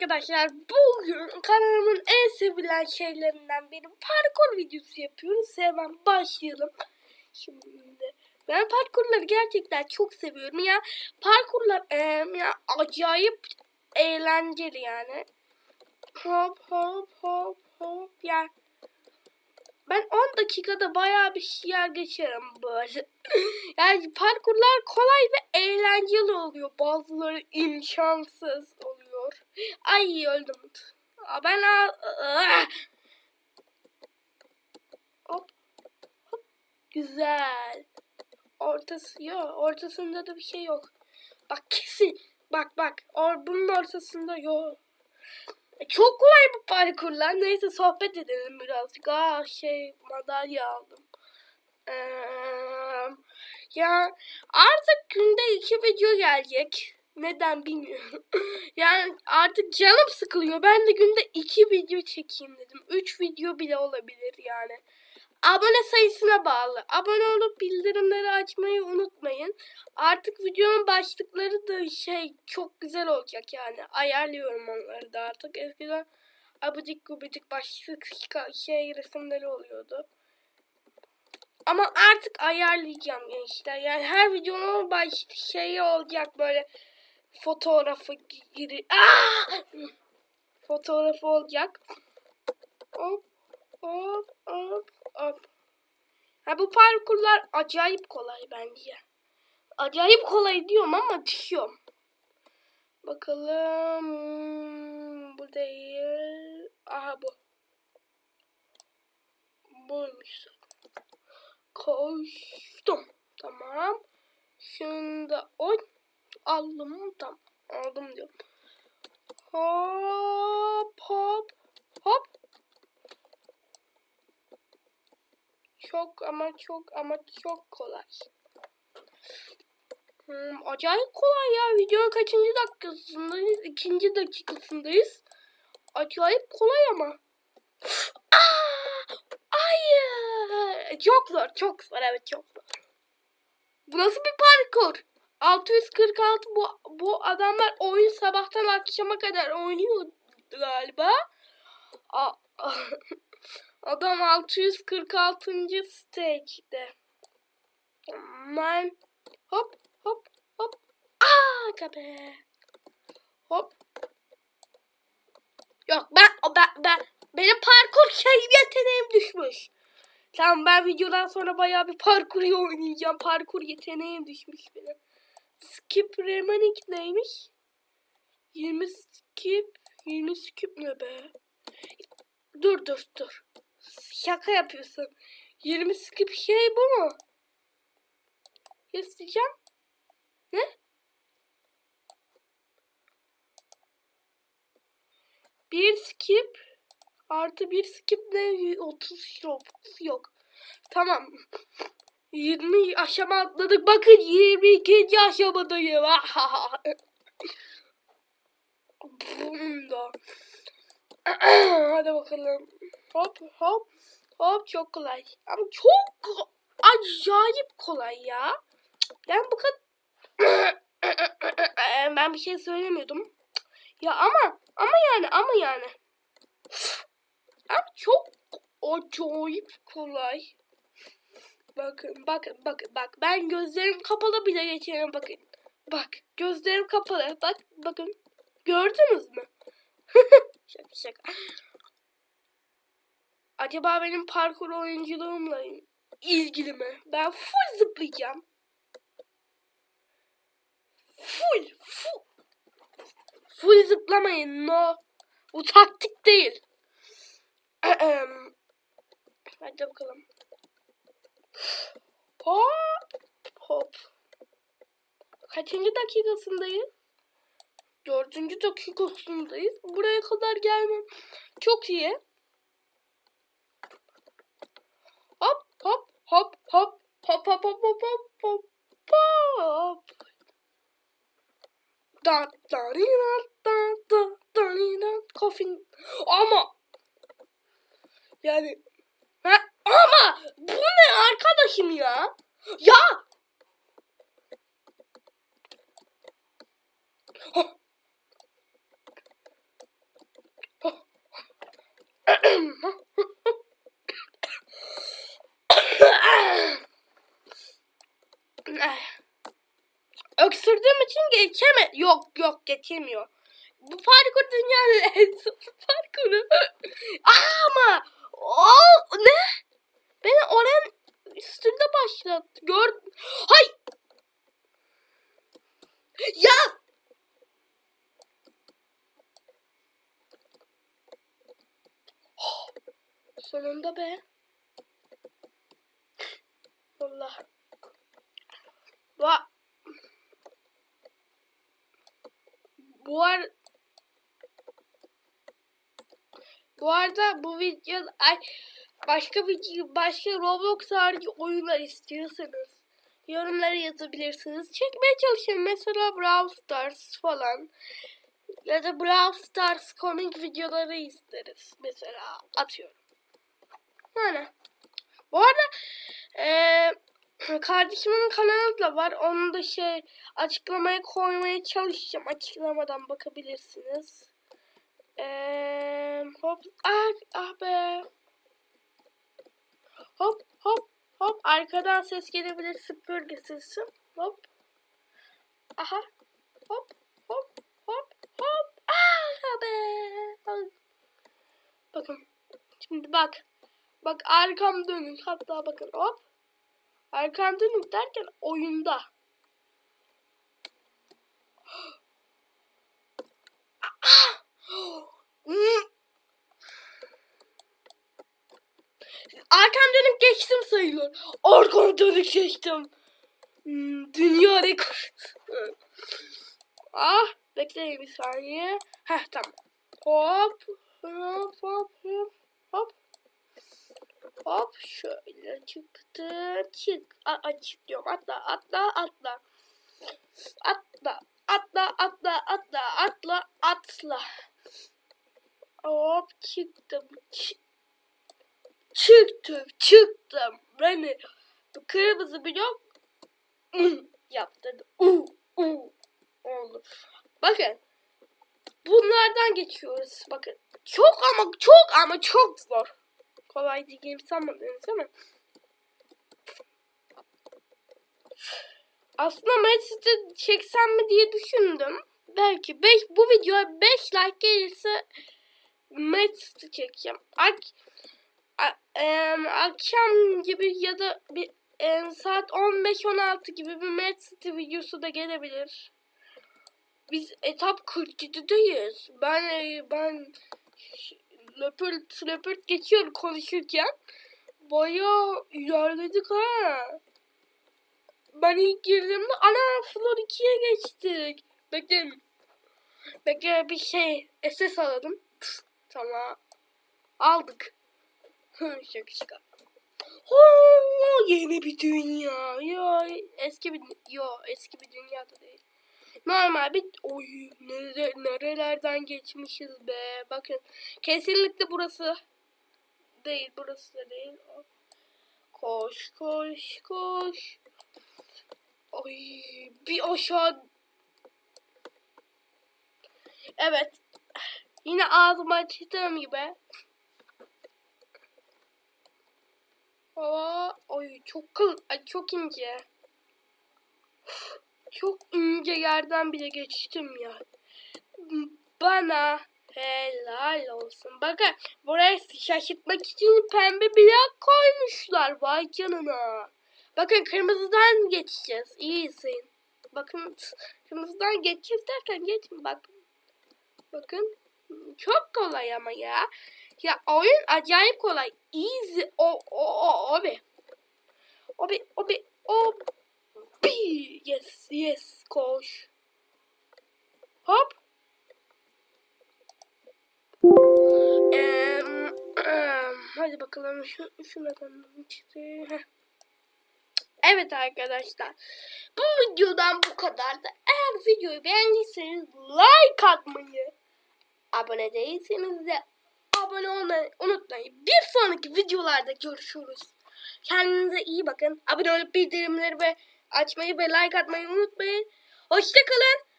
arkadaşlar bugün kanalımın en sevilen şeylerinden biri parkur videosu yapıyoruz. Hemen başlayalım. Şimdi ben parkurları gerçekten çok seviyorum ya. Parkurlar em, ya acayip eğlenceli yani. Hop hop hop hop ya. Ben 10 dakikada bayağı bir şeyler geçerim böyle. yani parkurlar kolay ve eğlenceli oluyor. Bazıları imkansız oluyor. Ay öldüm. Ben a- Aa! hop hop güzel. Ortası yok. Ortasında da bir şey yok. Bak kesin. Bak bak. Or bunun ortasında yok. E, Çok kolay bu parkurlar. Neyse sohbet edelim birazcık. Aa şey madalya aldım. Ee, ya artık günde iki video gelecek. Neden bilmiyorum. yani artık canım sıkılıyor. Ben de günde iki video çekeyim dedim. Üç video bile olabilir yani. Abone sayısına bağlı. Abone olup bildirimleri açmayı unutmayın. Artık videonun başlıkları da şey çok güzel olacak yani. Ayarlıyorum onları da artık. Eskiden abidik gubidik başlık şey resimleri oluyordu. Ama artık ayarlayacağım gençler. Yani her videonun baş şeyi olacak böyle fotoğrafı giri. Aa! Fotoğrafı olacak. Hop hop hop hop. Ha bu parkurlar acayip kolay bence. Acayip kolay diyorum ama düşüyorum. Bakalım. Bu değil. Aha bu. Buymuş. Koştum. Tamam. Şunu da oy. Aldım. Tamam. Aldım diyorum. Hop hop hop. Çok ama çok ama çok kolay. Hmm, acayip kolay ya. Videonun kaçıncı dakikasındayız? İkinci dakikasındayız. Acayip kolay ama. Aa, hayır. Çok zor, çok zor. Evet çok zor. Bu nasıl bir parkur? 646 bu, bu adamlar oyun sabahtan akşama kadar oynuyor galiba. Adam 646. stage'de. Ben hop hop hop. Aa kabe. Hop. Yok ben ben ben benim parkur şey yeteneğim düşmüş. Tamam ben videodan sonra bayağı bir parkur oynayacağım. Parkur yeteneğim düşmüş benim. Skip Remanik neymiş? 20 skip 20 skip ne be? Dur dur dur. Şaka yapıyorsun. 20 skip şey bu mu? Göstereceğim. Ne? Bir skip artı bir skip ne? 30 yok. Yok. Tamam. 20 aşama atladık. Bakın 22. aşamadayım. Bunda. Hadi bakalım. Hop hop. Hop çok kolay. Ama çok acayip kolay ya. Ben bu kadar... ben bir şey söylemiyordum. Ya ama ama yani ama yani. Ama çok acayip kolay. Bakın bakın bakın bak ben gözlerim kapalı bile geçerim bakın. Bak gözlerim kapalı bak bakın. Gördünüz mü? şaka şaka. Acaba benim parkur oyunculuğumla ilgili mi? Ben full zıplayacağım. Full full. Full zıplamayın no. Bu taktik değil. Hadi bakalım. Hop. Hop. Kaçıncı dakikasındayız? Dördüncü dakikasındayız. Buraya kadar gelmem çok iyi. Hop hop hop hop hop hop hop hop hop hop hop. Da da da da da da da Coffin. Ama yani ha, ama bu ne arkadaşım ya? Ya! Öksürdüğüm için geçeme. Yok yok geçemiyor. Bu parkur dünyanın en zor Sonunda be. Allah. Va bu ar bu arada bu video ay başka video başka Roblox harici oyunlar istiyorsanız yorumlara yazabilirsiniz. Çekmeye çalışın mesela Brawl Stars falan ya da Brawl Stars komik videoları isteriz mesela atıyorum. Yani bu arada eee kardeşimin kanalı da var. Onu da şey açıklamaya koymaya çalışacağım. Açıklamadan bakabilirsiniz. Ee, hop ah, ah be. Hop hop hop arkadan ses gelebilir süpürge sesi. Hop. Aha. Hop hop hop hop. Ah be. Bakın. Şimdi bak. Bak arkam dönük. Hatta bakın hop. Arkam dönük derken oyunda. Arkam dönüp geçtim sayılır. Arkam dönüp geçtim. Hmm, Dünya rekoru. ah bekleyin bir saniye. Heh tamam. Hop hop hop hop hop. Hop şöyle çıktı. Çık. A çık diyorum. Atla atla atla. Atla atla atla atla atla atla. Hop çıktım. Ç çıktım çıktım. Beni kırmızı blok yaptırdı. Uh, uh, oldu. Bakın. Bunlardan geçiyoruz. Bakın. Çok ama çok ama çok zor kolay diyeceğimi sanmadınız ama aslında Madrid'i çeksem mi diye düşündüm. Belki beş, bu videoya 5 like gelirse Madrid'i çekeceğim. Ak, a, e, akşam gibi ya da bir e, saat 15-16 gibi bir Madrid videosu da gelebilir. Biz etap 47'deyiz. Ben ben löpürt löpürt geçiyor konuşurken. Bayağı ilerledik ha. Ben ilk girdiğimde ana Flor 2'ye geçtik. Bekleyin. Bekle bir şey SS aladım. Pıs, tamam. Aldık. şaka şaka. Oo, yeni bir dünya. Yo eski bir yo eski bir dünya da değil. Normal bir oy nere, nerelerden geçmişiz be. Bakın kesinlikle burası değil. Burası da değil. Koş koş koş. Ay bir aşağı. Evet. Yine ağzıma açtığım gibi. Aa, ay çok kıl, çok ince. Çok ince yerden bile geçtim ya. Bana helal olsun. Bakın buraya şaşırtmak için pembe blok koymuşlar. Vay canına. Bakın kırmızıdan geçeceğiz. İyisin. Bakın kırmızıdan geçeceğiz derken geçme. Bakın. Bakın. Çok kolay ama ya. Ya oyun acayip kolay. Easy. O o şu çıktı. Evet arkadaşlar. Bu videodan bu kadardı. Eğer videoyu beğendiyseniz like atmayı, abone değilseniz de abone olmayı unutmayın. Bir sonraki videolarda görüşürüz. Kendinize iyi bakın. Abone olup bildirimleri ve açmayı ve like atmayı unutmayın. Hoşçakalın.